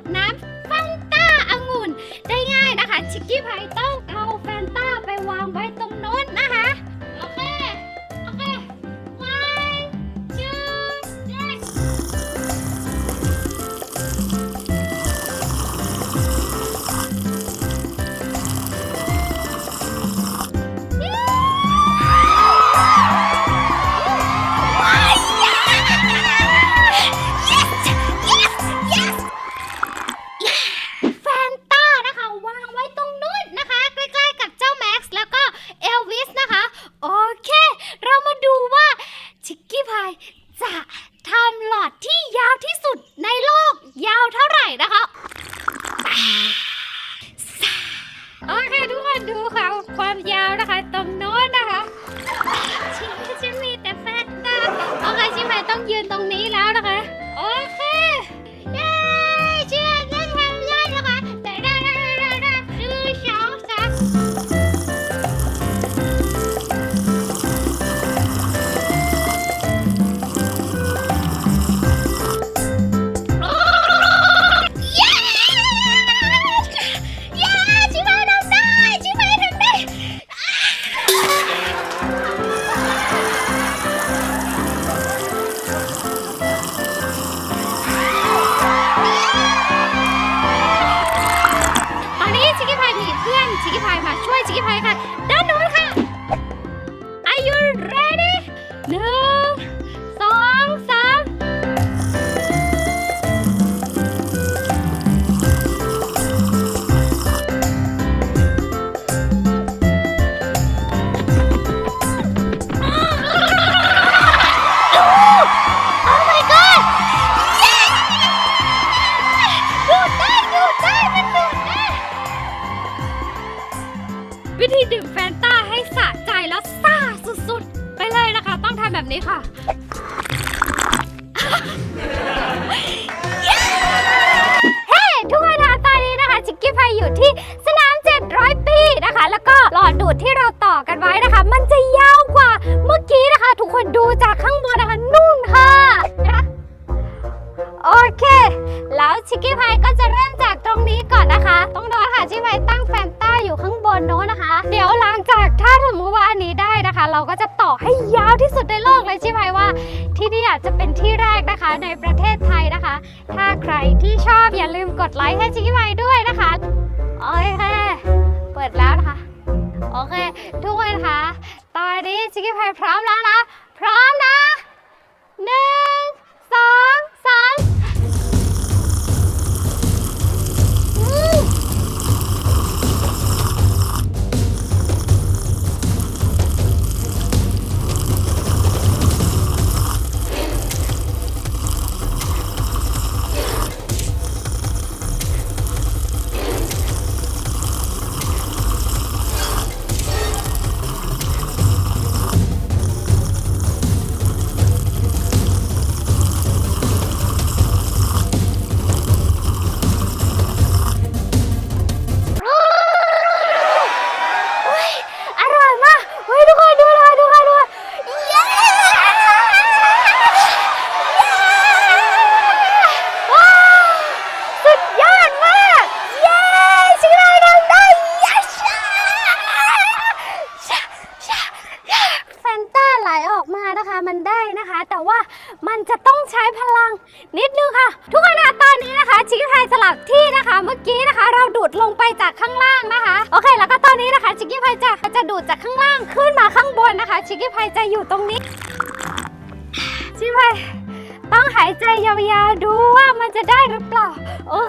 ตรน้ำฟันต้าองุ่น ได้ง่ายนะคะชิคกี้พายต้อง ยาวๆนะคะตรงโน้นนะคะฉันมีแต่แฟตนะโอเคชิมายต้องยืนตรงนี้แล้วนะคะื่มแฟนต้าให้สะใจแล้วซ่าสุดๆ ไปเลยนะคะ ต้องทำแบบนี้ค่ะ เฮ้ทุกคนคะตอนนี้นะคะ ชิคกี้พายอยู่ที่สนาม 700 ปีนะคะ แล้วก็หลอดดูดที่เราต่อกันไว้นะคะ มันจะยาวกว่าเมื่อกี้นะคะ ทุกคนดูจากข้างบนนะคะนุ่นค่ะนะโอเค แล้วชิคกี้พายก็จะเริ่มจากตรงนี้ ไลค์ให้ชิคกี้พาย 我